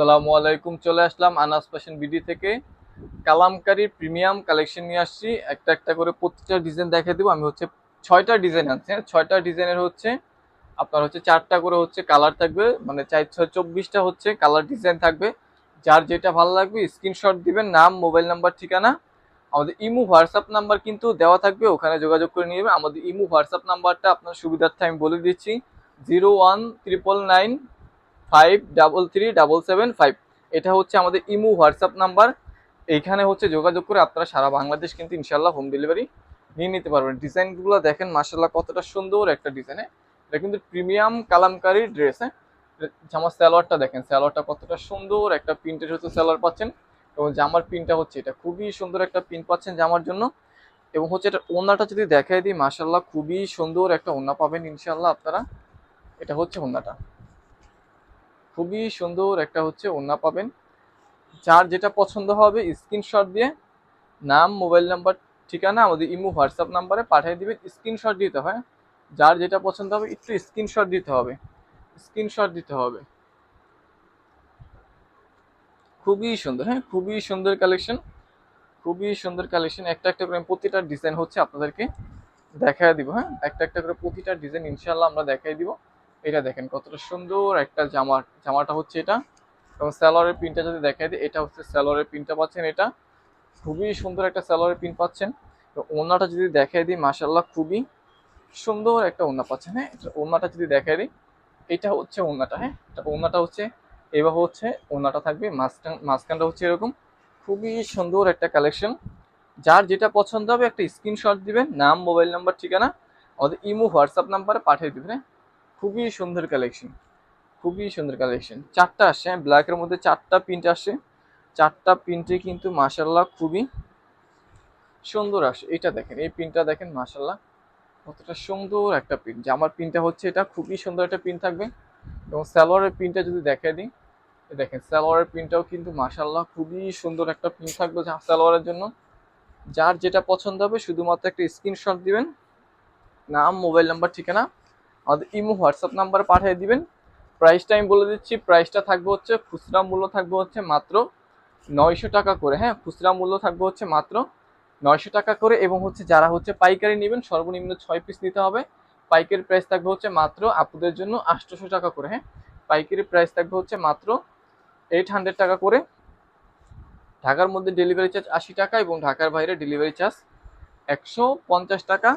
আসসালামু আলাইকুম, চলে আসলাম আনাস ফ্যাশন বিডি থেকে। কালামকারীর প্রিমিয়াম কালেকশন নিয়ে আসছি। একটা একটা করে প্রতিটা ডিজাইন দেখে দেবো। আমি হচ্ছে ছয়টা ডিজাইন আছে হ্যাঁ? ছয়টা ডিজাইনের হচ্ছে, আপনার হচ্ছে চারটা করে হচ্ছে কালার থাকবে। মানে চার, ছয়, চব্বিশটা হচ্ছে কালার ডিজাইন থাকবে। যার যেটা ভালো লাগবে, স্ক্রিনশট দিবেন। নাম, মোবাইল নাম্বার, ঠিকানা। আমাদের ইমু, হোয়াটসঅ্যাপ নাম্বার কিন্তু দেওয়া থাকবে। ওখানে যোগাযোগ করে নিয়ে আমাদের ইমু, হোয়াটসঅ্যাপ নাম্বারটা আপনার সুবিধার্থে আমি বলে দিচ্ছি। Zero one, triple nine five double three double seven five এটা হচ্ছে আমাদের ইমু হোয়াটসঅ্যাপ নাম্বার। এইখানে হচ্ছে যোগাযোগ করে আপনারা সারা বাংলাদেশ কিন্তু ইনশাল্লাহ হোম ডেলিভারি নিয়ে নিতে পারবেন। ডিজাইনগুলো দেখেন মার্শাল্লাহ কতটা সুন্দর একটা ডিজাইনে। এটা কিন্তু প্রিমিয়াম কালামকারী ড্রেস হ্যাঁ? জামার স্যালোয়ারটা দেখেন স্যালোয়ারটা কতটা সুন্দর একটা প্রিন্টের হচ্ছে স্যালোয়ার পাচ্ছেন। এবং জামার প্রিন্টটা হচ্ছে এটা, খুবই সুন্দর একটা প্রিন্ট পাচ্ছেন জামার জন্য। এবং হচ্ছে এটা ওনাটা যদি দেখাই দিই মাসাল্লাহ খুবই সুন্দর একটা ওনা পাবেন ইনশাল্লাহ আপনারা। এটা হচ্ছে ওনাটা খুবই সুন্দর একটা হচ্ছে ওনা পাবেন। যার যেটা পছন্দ হবে স্ক্রিনশট দিয়ে নাম মোবাইল নাম্বার ঠিকানা, আমাদের ইমো, হোয়াটসঅ্যাপ নাম্বারে পাঠিয়ে দিবেন। স্ক্রিনশট দিতে হয়। যার যেটা পছন্দ হবে, একটু স্ক্রিনশট দিতে হবে। স্ক্রিনশট দিতে হবে। খুবই সুন্দর হ্যাঁ খুবই সুন্দর কালেকশন খুবই সুন্দর কালেকশন একটা একটা করে প্রতিটা ডিজাইন হচ্ছে আপনাদেরকে দেখায় দিব হ্যাঁ। একটা একটা করে প্রতিটা ডিজাইন ইনশাল্লাহ আমরা দেখাই দিব। এটা দেখেন কতটা সুন্দর একটা জামা, জামাটা হচ্ছে এটা। এবং স্যালোয়ারের প্রিন্টটা যদি দেখাই দিই, এটা হচ্ছে স্যালোয়ারের প্রিন্টটা পাচ্ছেন এটা। খুবই সুন্দর একটা স্যালোয়ারের প্রিন্ট পাচ্ছেন। তো ওনাটা যদি দেখাই দিই মাসাল্লাহ খুবই সুন্দর একটা ওনা পাচ্ছেন হ্যাঁ? ওনাটা যদি দেখাই দিই, এটা হচ্ছে ওনাটা হ্যাঁ? এটা ওনাটা হচ্ছে, এবার হচ্ছে ওনাটা থাকবে, মাঝখান, মাঝখানটা হচ্ছে এরকম। খুবই সুন্দর একটা কালেকশন। যার যেটা পছন্দ হবে একটা স্ক্রিনশট দিবেন, নাম, মোবাইল নাম্বার, ঠিকানা, আমাদের ইমো, হোয়াটসঅ্যাপ নাম্বারে পাঠিয়ে দিবেন হ্যাঁ? খুবই সুন্দর কালেকশন খুবই সুন্দর কালেকশন চারটা আসছে ব্ল্যাকের মধ্যে চারটা প্রিন্ট আসছে চারটা প্রিন্টে কিন্তু মাসাল্লাহ খুবই সুন্দর আসে। এটা দেখেন, এই প্রিন্টটা দেখেন মাসাল্লাহ কতটা সুন্দর একটা প্রিন্ট জামার প্রিন্টটা হচ্ছে এটা, খুবই সুন্দর একটা প্রিন্ট থাকবে। এবং সালোয়ারের প্রিন্টটা যদি দেখাই দিই দেখেন সালোয়ারের প্রিন্টটাও কিন্তু মাসাল্লাহ খুবই সুন্দর একটা প্রিন্ট থাকবে সালোয়ারের জন্য। যার যেটা পছন্দ হবে, শুধুমাত্র একটা স্ক্রিনশট দিবেন। নাম মোবাইল নাম্বার ঠিকানা আমাদের ইমো, হোয়াটসঅ্যাপ নাম্বার পাঠিয়ে দিবেন। প্রাইসটা আমি বলে দিচ্ছি, প্রাইসটা থাকবে হচ্ছে, খুচরা মূল্য থাকবে হচ্ছে মাত্র নয়শো টাকা করে। হ্যাঁ খুচরা মূল্য থাকবে হচ্ছে মাত্র নয়শো টাকা করে এবং হচ্ছে যারা হচ্ছে পাইকারি নেবেন, সর্বনিম্ন ছয় পিস নিতে হবে। পাইকারি প্রাইস থাকবে হচ্ছে মাত্র আপুদের জন্য আটশোশো টাকা করে। হ্যাঁ পাইকারি প্রাইস থাকবে হচ্ছে মাত্র এইট হান্ড্রেড টাকা করে। ঢাকার মধ্যে ডেলিভারি চার্জ আশি টাকা এবং ঢাকার বাইরে ডেলিভারি চার্জ একশো পঞ্চাশ টাকা।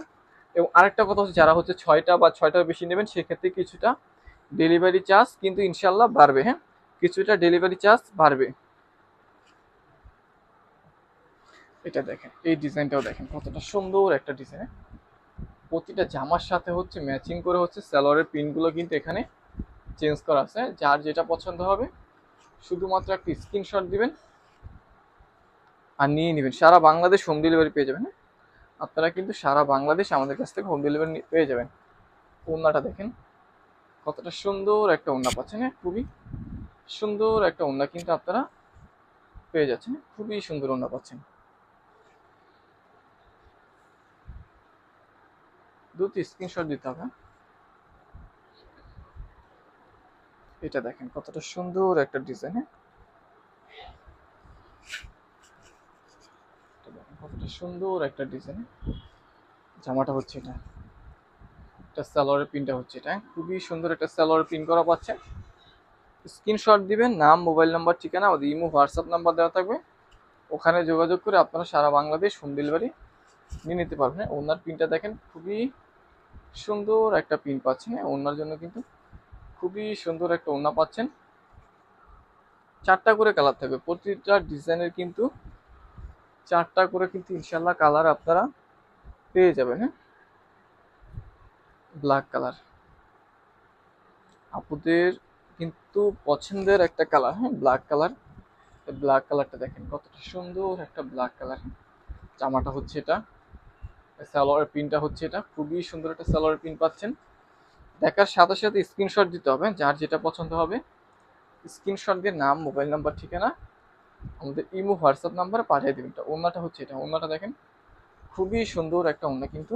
এবং আরেকটা কথা হচ্ছে যারা হচ্ছে ছয়টা বা ছয়টার বেশি নেবেন, সেক্ষেত্রে কিছুটা ডেলিভারি চার্জ কিন্তু ইনশাল্লাহ বাড়বে হ্যাঁ? কিছুটা ডেলিভারি চার্জ বাড়বে। এটা দেখেন, এই ডিজাইনটাও দেখেন, কতটা সুন্দর একটা ডিজাইন প্রতিটা জামার সাথে হচ্ছে ম্যাচিং করে হচ্ছে স্যালোয়ারের পিনগুলো কিন্তু এখানে চেঞ্জ করা আছে, যার যেটা পছন্দ হবে। শুধুমাত্র একটা স্ক্রিনশট দিবেন আর নিয়ে নেবেন। সারা বাংলাদেশ হোম ডেলিভারি পেয়ে যাবেন হ্যাঁ? আপনারা কিন্তু সারা বাংলাদেশ আমাদের কাছ থেকে হোম ডেলিভারি পেয়ে যাবেন ওড়নাটা দেখেন, কতটা সুন্দর একটা ওড়না পাচ্ছেন হ্যাঁ খুবই সুন্দর একটা ওড়না কিন্তু আপনারা পেয়ে যাচ্ছেন? খুবই সুন্দর ওড়না পাচ্ছেন দুটি স্ক্রিনশট দিতে হবে হ্যাঁ? এটা দেখেন, কতটা সুন্দর একটা ডিজাইন হ্যাঁ এটা দেখেন কতটা সুন্দর একটা ডিজাইন জামাটা হচ্ছে এটা এটা সালোয়ারের প্রিন্টটা হচ্ছে এটা? খুবই সুন্দর একটা সালোয়ারের প্রিন্ট করা পাচ্ছে স্ক্রিনশট দিবেন, নাম মোবাইল নাম্বার ঠিকানা, আমাদের ইমো হোয়াটসঅ্যাপ নাম্বার দেওয়া থাকবে ওখানে যোগাযোগ করে আপনারা সারা বাংলাদেশ হোম ডেলিভারি নিয়ে নিতে পারবেন হ্যাঁ? ওনার প্রিন্টটা দেখেন, খুবই সুন্দর একটা প্রিন্ট পাচ্ছেন হ্যাঁ? ওনার জন্য কিন্তু খুবই সুন্দর একটা ওনা পাচ্ছেন চারটা করে কালার থাকবে প্রতিটা ডিজাইনের কিন্তু চারটা করে কিন্তু ইনশাল্লাহ কালার আপনারা পেয়ে যাবেন হ্যাঁ? ব্ল্যাক কালার আপুদের কিন্তু পছন্দের একটা কালার হ্যাঁ? ব্ল্যাক কালার ব্ল্যাক কালারটা দেখেন কতটা সুন্দর একটা ব্ল্যাক কালার জামাটা হচ্ছে এটা। সালোয়ার পিনটা হচ্ছে এটা। খুবই সুন্দর একটা সালোয়ার পিন পাচ্ছেন। দেখার সাথে সাথে স্ক্রিনশট দিতে হবে, যার যেটা পছন্দ হবে। স্ক্রিনশট দিয়ে নাম মোবাইল নাম্বার ঠিকানা আমাদের ইমো হোয়াটসঅ্যাপ নাম্বারে পাঠিয়ে দেবেন। এটা ওনাটা হচ্ছে এটা। ওনাটা দেখেন, খুবই সুন্দর একটা ওনা কিন্তু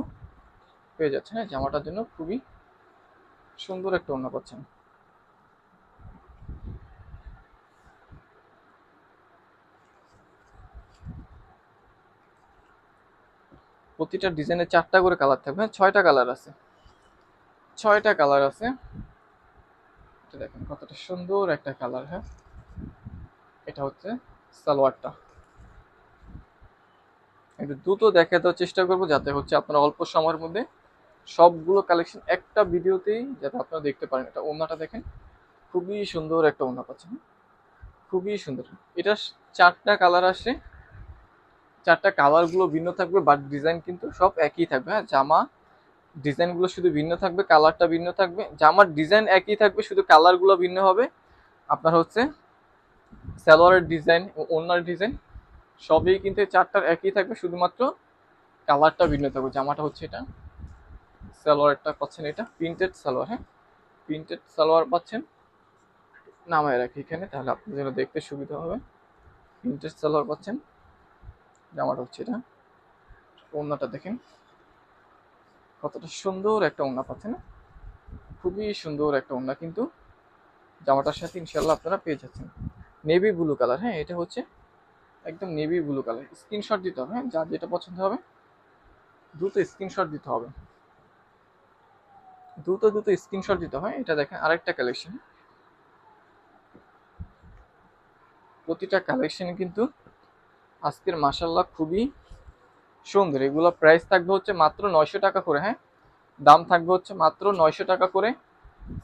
পেয়ে যাচ্ছে হ্যাঁ জামাটার জন্য খুবই সুন্দর একটা ওনা পাচ্ছেন। প্রতিটা ডিজাইনে চারটা করে কালার থাকবে। হ্যাঁ ছয়টা কালার আছে। ছয়টা কালার আছে। দেখেন কতটা সুন্দর একটা কালার। হ্যাঁ এটা হচ্ছে সালোয়ারটা। একটু দ্রুত দেখাতে চেষ্টা করব, যাতে হচ্ছে আপনারা অল্প সময়ের মধ্যে সবগুলো কালেকশন একটা ভিডিওতেই যাতে আপনারা দেখতে পারেন। এটা ওনাটা দেখেন, খুবই সুন্দর একটা ওনা পাচ্ছেন। খুবই সুন্দর। এটা চারটা কালার আসে। চারটা কালারগুলো ভিন্ন থাকবে বাট ডিজাইন কিন্তু সব একই থাকবে। হ্যাঁ জামা ডিজাইনগুলো শুধু ভিন্ন থাকবে কালারটা ভিন্ন থাকবে। জামার ডিজাইন একই থাকবে, শুধু কালারগুলো ভিন্ন হবে। আপনার হচ্ছে সালোয়ারের ডিজাইন ওনার ডিজাইন সবই কিন্তু চারটার একই থাকবে, শুধুমাত্র কালারটা ভিন্ন থাকবে, জামাটা হচ্ছে এটা। সালোয়ারটা পাচ্ছেন এটা, প্রিন্টেড সালোয়ার হ্যাঁ? প্রিন্টেড সালোয়ার পাচ্ছেন। নামায় রাখি এখানে, তাহলে আপনার জন্য দেখতে সুবিধা হবে। প্রিন্টেড সালোয়ার পাচ্ছেন, জামাটা হচ্ছে এটা। ওড়নাটা দেখেন, কতটা সুন্দর একটা ওড়না পাচ্ছেন না? খুবই সুন্দর একটা ওড়না কিন্তু জামাটার সাথে ইনশাল্লাহ আপনারা পেয়ে যাচ্ছেন। নেভি ব্লু কালার হ্যাঁ এটা হচ্ছে একদম নেভি ব্লু কালার স্ক্রিনশট দিতে হবে হ্যাঁ যার যেটা পছন্দ হবে, দ্রুত স্ক্রিনশট দিতে হবে। দ্রুত দ্রুত স্ক্রিনশট দিতে হয়, এটা দেখেন আরেকটা কালেকশন প্রতিটা কালেকশন কিন্তু আজকের মাসাল্লাহ খুবই সুন্দর। এগুলো প্রাইস থাকবে হচ্ছে মাত্র নয়শো টাকা করে হ্যাঁ দাম থাকবে হচ্ছে মাত্র নয়শো টাকা করে।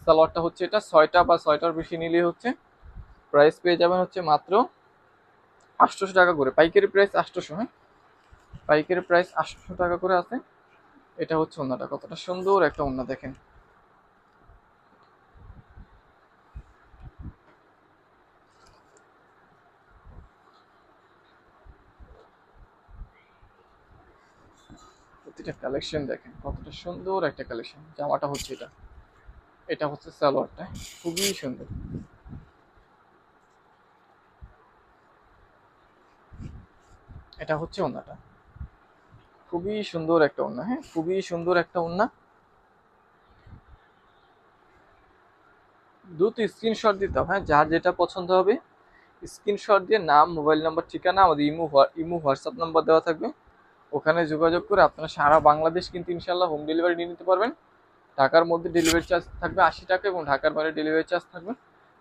সালোয়ারটা হচ্ছে এটা, ছয়টা বা ছয়টার বেশি নিলে হচ্ছে প্রাইস পেয়ে যাবেন হচ্ছে মাত্র আটশোশো টাকা করে। পাইকারি প্রাইস আটশোশো হ্যাঁ? পাইকারি প্রাইস আটশোশো টাকা করে আছে। এটা হচ্ছে ওন্নাটা। কতটা সুন্দর একটা ওন্না, দেখেন। প্রতিটা কালেকশন দেখেন, কতটা সুন্দর একটা কালেকশন জামাটা হচ্ছে এটা। এটা হচ্ছে সালোয়ারটা। খুবই সুন্দর। এটা হচ্ছে ওন্নাটা। খুবই সুন্দর একটা ওন্না হ্যাঁ? খুবই সুন্দর একটা ওন্না। দ্রুত স্ক্রিনশট দিতে হবে হ্যাঁ? যার যেটা পছন্দ হবে স্ক্রিনশট দিয়ে নাম মোবাইল নাম্বার ঠিকানা, আমাদের ইমো ইমো, হোয়াটসঅ্যাপ নাম্বার দেওয়া থাকবে। ওখানে যোগাযোগ করে আপনারা সারা বাংলাদেশ কিন্তু ইনশাল্লাহ হোম ডেলিভারি নিয়ে নিতে পারবেন। ঢাকার মধ্যে ডেলিভারি চার্জ থাকবে আশি টাকা এবং ঢাকার বাইরে ডেলিভারি চার্জ থাকবে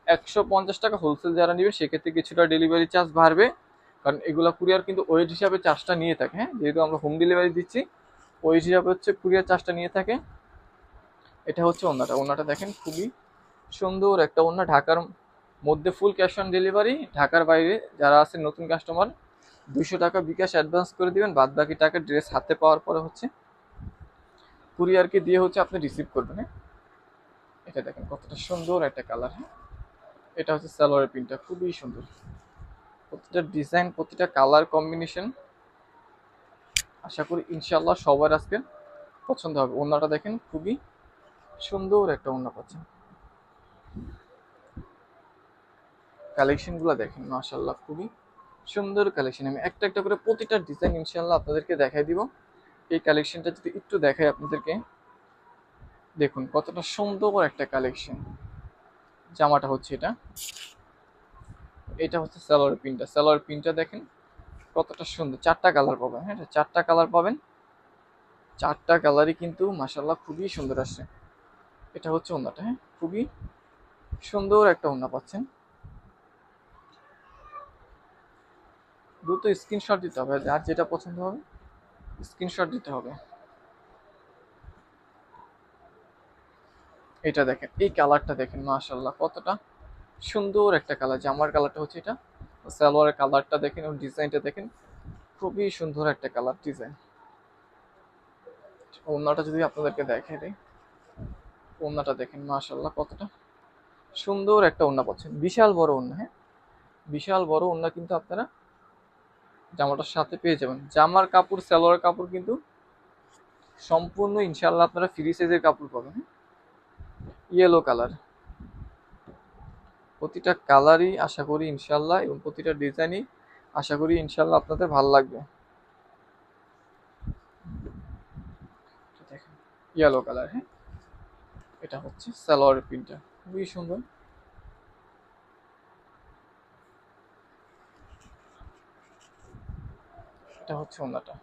একশো পঞ্চাশ টাকা হোলসেল যারা নেবে, সেক্ষেত্রে কিছুটা ডেলিভারি চার্জ বাড়বে। কারণ এগুলো কুরিয়ার কিন্তু ওয়েট হিসাবে চার্জটা নিয়ে থাকে হ্যাঁ? যেহেতু আমরা হোম ডেলিভারি দিচ্ছি, ওয়েট হিসাবে হচ্ছে কুরিয়ার চার্জটা নিয়ে থাকে। এটা হচ্ছে ওনাটা ওনাটা দেখেন খুবই সুন্দর একটা ওনা ঢাকার মধ্যে ফুল ক্যাশ অন ডেলিভারি ঢাকার বাইরে যারা আছে নতুন কাস্টমার দুশো টাকা বিকাশ অ্যাডভান্স করে দিবেন বাদ বাকি টাকা ড্রেস হাতে পাওয়ার পরে হচ্ছে কুরিয়ারকে দিয়ে হচ্ছে আপনি রিসিভ করবেন হ্যাঁ? এটা দেখেন কতটা সুন্দর একটা কালার হ্যাঁ? এটা হচ্ছে সালোয়ারের প্রিন্টটা খুবই সুন্দর। প্রতিটা ডিজাইন প্রতিটা কালার কম্বিনেশন আশা করি ইনশাল্লাহ সবার আজকে পছন্দ হবে। ওনাটা দেখেন খুবই সুন্দর একটা ওনা পাচ্ছেন। কালেকশনগুলো দেখেন মাশাল্লাহ খুবই সুন্দর কালেকশন আমি একটা একটা করে প্রতিটা ডিজাইন ইনশাল্লাহ আপনাদেরকে দেখাই দিব। এই কালেকশনটা যদি একটু দেখাই আপনাদেরকে, দেখুন কতটা সুন্দর একটা কালেকশন জামাটা হচ্ছে এটা। এটা হচ্ছে সালোয়ার পিনটা সালোয়ার পিনটা দেখেন কতটা সুন্দর। চারটা কালার পাবেন হ্যাঁ চারটা কালার পাবেন। চারটা কালারই কিন্তু মাসাল্লাহ খুবই সুন্দর আসছে। এটা হচ্ছে ওনাটা হ্যাঁ খুবই সুন্দর একটা ওনা পাচ্ছেন। দ্রুত স্ক্রিনশট দিতে হবে, যার যেটা পছন্দ হবে স্ক্রিনশট দিতে হবে। এটা দেখেন, এই কালারটা দেখেন মাশাল্লাহ কতটা সুন্দর একটা কালার জামার কালারটা হচ্ছে এটা। সালোয়ারের কালারটা দেখেন এবং ডিজাইনটা দেখেন, খুবই সুন্দর একটা কালার ডিজাইন ওনাটা যদি আপনাদেরকে দেখে দেয় ওনাটা দেখেন মাশাল্লাহ কতটা সুন্দর একটা ওন্না পাচ্ছেন। বিশাল বড় ওন্না হ্যাঁ? বিশাল বড় ওন্না কিন্তু আপনারা জামাটার সাথে পেয়ে যাবেন। জামার কাপড় সালোয়ার কাপড় কিন্তু সম্পূর্ণ ইনশাল্লাহ আপনারা ফ্রি সাইজের কাপড় পাবেন ইয়েলো কালার প্রতিটা কালারই আশা করি ইনশাল্লাহ এবং প্রতিটা ডিজাইনই আশা করি ইনশাল্লাহ আপনাদের ভালো লাগবে। ইয়েলো কালার হ্যাঁ? এটা হচ্ছে সালোয়ারের প্রিন্টটা খুবই সুন্দর। এটা হচ্ছে ওনাটা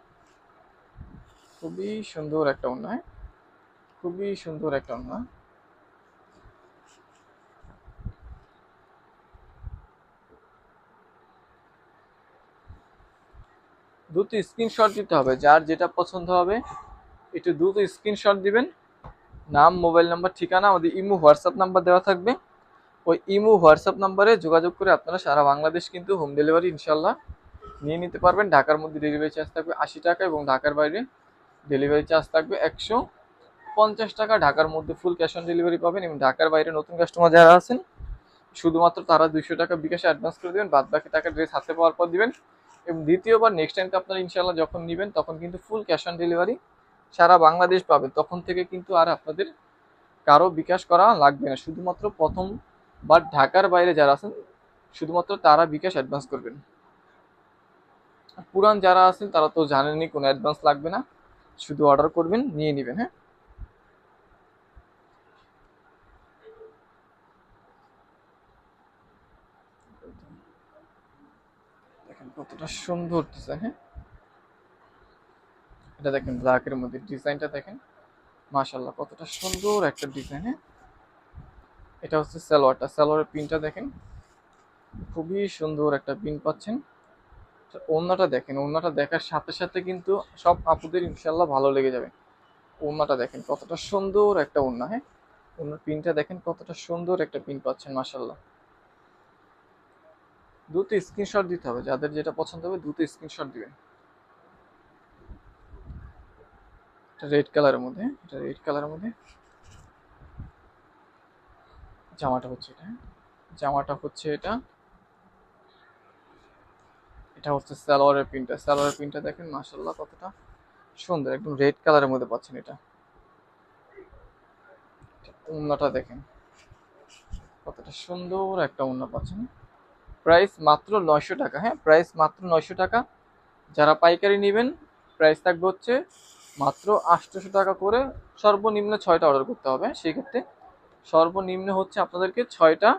খুবই সুন্দর একটা ওড়না হ্যাঁ? খুবই সুন্দর একটা ওড়না দ্রুত স্ক্রিনশট দিতে হবে। যার যেটা পছন্দ হবে, একটু দ্রুত স্ক্রিনশট দিবেন। নাম মোবাইল নাম্বার ঠিকানা, আমাদের ইমো, হোয়াটসঅ্যাপ নাম্বার দেওয়া থাকবে। ওই ইমো, হোয়াটসঅ্যাপ নাম্বারে যোগাযোগ করে আপনারা সারা বাংলাদেশ কিন্তু হোম ডেলিভারি ইনশাল্লাহ নিয়ে নিতে পারবেন। ঢাকার মধ্যে ডেলিভারি চার্জ থাকবে আশি টাকা এবং ঢাকার বাইরে ডেলিভারি চার্জ থাকবে একশো পঞ্চাশ টাকা। ঢাকার মধ্যে ফুল ক্যাশ অন ডেলিভারি পাবেন এবং ঢাকার বাইরে নতুন কাস্টমার যারা আছেন, শুধুমাত্র তারা দুইশো টাকা বিকাশে অ্যাডভান্স করে দেবেন। বাদ বাকি টাকা ড্রেস হাতে পাওয়ার পর দিবেন। এবং দ্বিতীয়বার নেক্সট টাইমকে আপনারা ইনশাল্লাহ যখন নেবেন, তখন কিন্তু ফুল ক্যাশ অন ডেলিভারি সারা বাংলাদেশ পাবেন। তখন থেকে কিন্তু আর আপনাদের কারও বিকাশ করা লাগবে না। শুধুমাত্র প্রথম বা ঢাকার বাইরে যারা আছেন, শুধুমাত্র তারা বিকাশ অ্যাডভান্স করবেন। পুরান যারা আছেন, তারা তো জানেনই কোনো অ্যাডভান্স লাগবে না। শুধু অর্ডার করবেন, নিয়ে নেবেন হ্যাঁ দেখেন কতটা সুন্দর ডিজাইন হ্যাঁ? এটা দেখেন ব্ল্যাকের মধ্যে ডিজাইনটা দেখেন। মাশাল্লাহ কতটা সুন্দর একটা ডিজাইন হ্যাঁ? এটা হচ্ছে সালোয়ারটা সালোয়ারের পিনটা দেখেন, খুবই সুন্দর একটা পিন পাচ্ছেন। ওড়নাটা দেখেন, ওড়নাটা দেখার সাথে সাথে কিন্তু সব আপুদের ইনশাল্লাহ ভালো লেগে যাবে। ওড়নাটা দেখেন, কতটা সুন্দর একটা ওড়না হ্যাঁ? ওড়নার পিনটা দেখেন, কতটা সুন্দর একটা পিন পাচ্ছেন মাশাল্লাহ দ্রুত স্ক্রিনশট দিতে হবে। যাদের যেটা পছন্দ হবে দ্রুত স্ক্রিনশট দিবেন। এটা রেড কালারের মধ্যে, এটা রেড কালারের মধ্যে। জামাটা হচ্ছে এটা? জামাটা হচ্ছে এটা। এটা হচ্ছে সালোয়ারের প্রিন্টটা সালোয়ারের প্রিন্টটা দেখেন মাশাল্লাহ কতটা সুন্দর। একদম রেড কালারের মধ্যে পাচ্ছেন এটা উন্নাটা দেখেন। কতটা সুন্দর একটা উন্না পাচ্ছেন। প্রাইস মাত্র নয়শো টাকা। হ্যাঁ প্রাইস মাত্র নয়শো টাকা। যারা পাইকারি নেবেন, প্রাইস থাকবে হচ্ছে মাত্র আটশোশো টাকা করে সর্বনিম্ন ছয়টা অর্ডার করতে হবে। সেক্ষেত্রে সর্বনিম্ন হচ্ছে আপনাদেরকে ছয়টা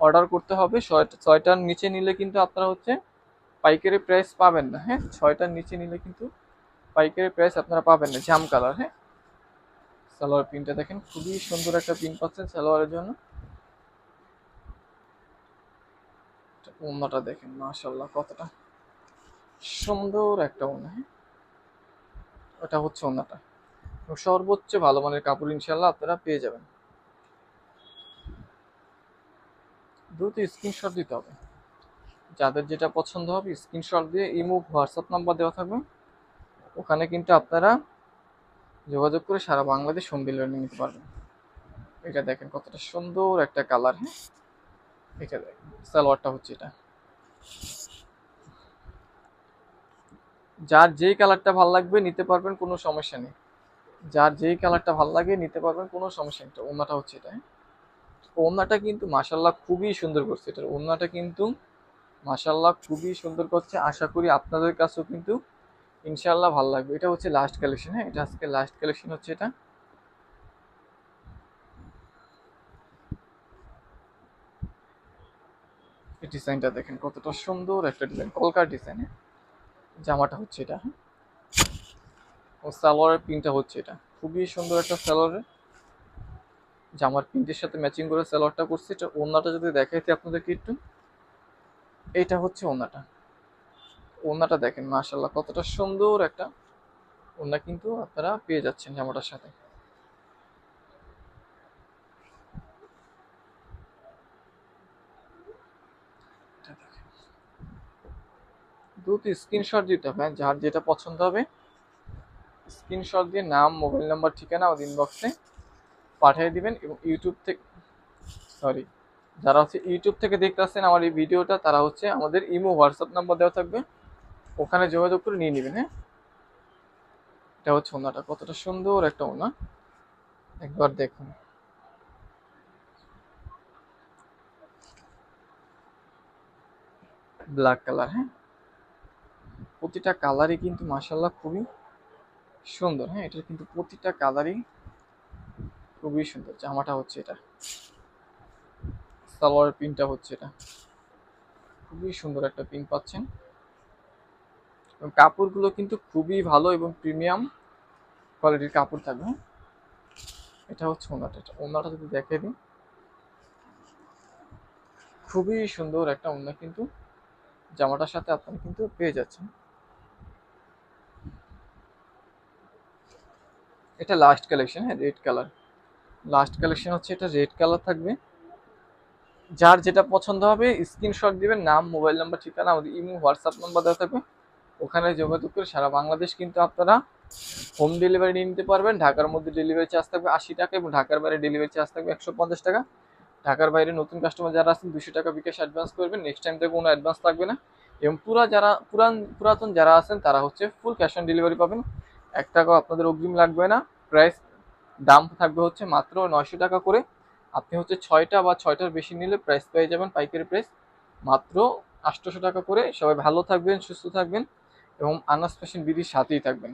অর্ডার করতে হবে। ছয়টা ছয়টার নিচে নিলে কিন্তু আপনারা হচ্ছে পাইকারি প্রাইস পাবেন না। হ্যাঁ ছয়টার নিচে নিলে কিন্তু পাইকারি প্রাইস আপনারা পাবেন না। জাম কালার হ্যাঁ। সালোয়ার প্রিন্টটা দেখেন, খুবই সুন্দর একটা প্রিন্ট পাচ্ছেন সালোয়ারের জন্য। ওড়নাটা দেখেন মাশাল্লাহ কতটা সুন্দর একটা ওড়না হ্যাঁ? ওটা হচ্ছে ওড়নাটা সর্বোচ্চ ভালো মানের কাপড় ইনশাল্লাহ আপনারা পেয়ে যাবেন। দ্রুত স্ক্রিনশট দিতে হবে। যাদের যেটা পছন্দ হবে, স্ক্রিনশট দিয়ে ইমো, হোয়াটসঅ্যাপ নাম্বার দেওয়া থাকবে। ওখানে কিন্তু আপনারা যোগাযোগ করে সারা বাংলাদেশ হোম ডেলিভারি নিতে পারবেন। এটা দেখেন কতটা সুন্দর একটা কালার হ্যাঁ? সালোয়ারটা হচ্ছে এটা। যার যেই কালারটা ভালো লাগবে নিতে পারবেন, কোনো সমস্যা নেই। যার যেই কালারটা ভালো লাগে নিতে পারবেন, কোনো সমস্যা নেই। ওনাটা হচ্ছে এটা হ্যাঁ? ওনাটা কিন্তু মাসাল্লাহ খুবই সুন্দর করছে এটার। ওনাটা কিন্তু মাসাল্লাহ খুবই সুন্দর করছে। আশা করি আপনাদের কাছেও কিন্তু ইনশাল্লাহ ভালো লাগবে। এটা হচ্ছে লাস্ট কালেকশন হ্যাঁ? এটা আজকে লাস্ট কালেকশন হচ্ছে এটা। এই ডিজাইনটা দেখেন, কতটা সুন্দর একটা ডিজাইন, কলকার ডিজাইন হ্যাঁ? জামাটা হচ্ছে এটা হ্যাঁ? ও সালোয়ারের প্রিন্টটা হচ্ছে এটা, খুবই সুন্দর একটা সালোয়ারের। জামার প্রিন্টের সাথে ম্যাচিং করে সালোয়ারটা করছে, এটা ওনাটা যদি দেখাইতে আপনাদেরকে একটু। এটা হচ্ছে ওনাটা ওনাটা দেখেন মাশাল্লাহ কতটা সুন্দর একটা ওনা কিন্তু আপনারা পেয়ে যাচ্ছেন জামাটার সাথে। দ্রুত স্ক্রিনশট দিতে হবে হ্যাঁ, যার যেটা পছন্দ হবে। স্ক্রিনশট দিয়ে নাম মোবাইল নাম্বার ঠিকানা আমাদের ইনবক্সে পাঠিয়ে দিবেন এবং ইউটিউব থেকে সরি যারা হচ্ছে ইউটিউব থেকে দেখতেছেন আমার এই ভিডিওটা তারা হচ্ছে আমাদের ইমো হোয়াটসঅ্যাপ নাম্বার দেওয়া থাকবে। ওখানে যোগাযোগ করে নিয়ে নেবেন হ্যাঁ? এটা হচ্ছে ওনাটা কতটা সুন্দর একটা ওনা। একবার দেখুন। ব্ল্যাক কালার হ্যাঁ? প্রতিটা কালারই কিন্তু মাসাল্লাহ খুবই সুন্দর। হ্যাঁ এটার কিন্তু প্রতিটা কালারই খুবই সুন্দর। জামাটা হচ্ছে এটা। সালোয়ার পিনটা হচ্ছে এটা। খুবই সুন্দর একটা পিন পাচ্ছেন। এবং কাপড়গুলো কিন্তু খুবই ভালো এবং প্রিমিয়াম কোয়ালিটির কাপড় থাকবে হ্যাঁ? এটা হচ্ছে ওনাটা। এটা ওনাটা যদি দেখে দিই। খুবই সুন্দর একটা ওনা কিন্তু জামাটার সাথে আপনারা কিন্তু পেয়ে যাচ্ছেন। এটা লাস্ট কালেকশন হ্যাঁ রেড কালার লাস্ট কালেকশন হচ্ছে এটা রেড কালার থাকবে। যার যেটা পছন্দ হবে স্ক্রিনশট দিবেন, নাম মোবাইল নাম্বার ঠিকানা, আমাদের ইমো হোয়াটসঅ্যাপ নাম্বার দেওয়া থাকবে। ওখানে যোগাযোগ করে সারা বাংলাদেশ কিন্তু আপনারা হোম ডেলিভারি নিয়ে নিতে পারবেন। ঢাকার মধ্যে ডেলিভারি চার্জ থাকবে আশি টাকা এবং ঢাকার বাইরে ডেলিভারি চার্জ থাকবে একশো পঞ্চাশ টাকা। ঢাকার বাইরে নতুন কাস্টমার যারা আছেন, দুশো টাকা বিকাশ অ্যাডভান্স করবেন। নেক্সট টাইম থেকে কোনো অ্যাডভান্স লাগবে না। এবং পুরা যারা, পুরান, পুরাতন যারা আছেন, তারা হচ্ছে ফুল ক্যাশ অন ডেলিভারি পাবেন। এক টাকাও আপনাদের অগ্রিম লাগবে না। প্রাইস দাম থাকবে হচ্ছে মাত্র নয়শো টাকা করে। আপনি হচ্ছে ছয়টা বা ছয়টার বেশি নিলে প্রাইস পেয়ে যাবেন পাইকারি প্রাইস মাত্র আটশোশো টাকা করে। সবাই ভালো থাকবেন, সুস্থ থাকবেন এবং আনাস ফ্যাশন বিধির সাথেই থাকবেন।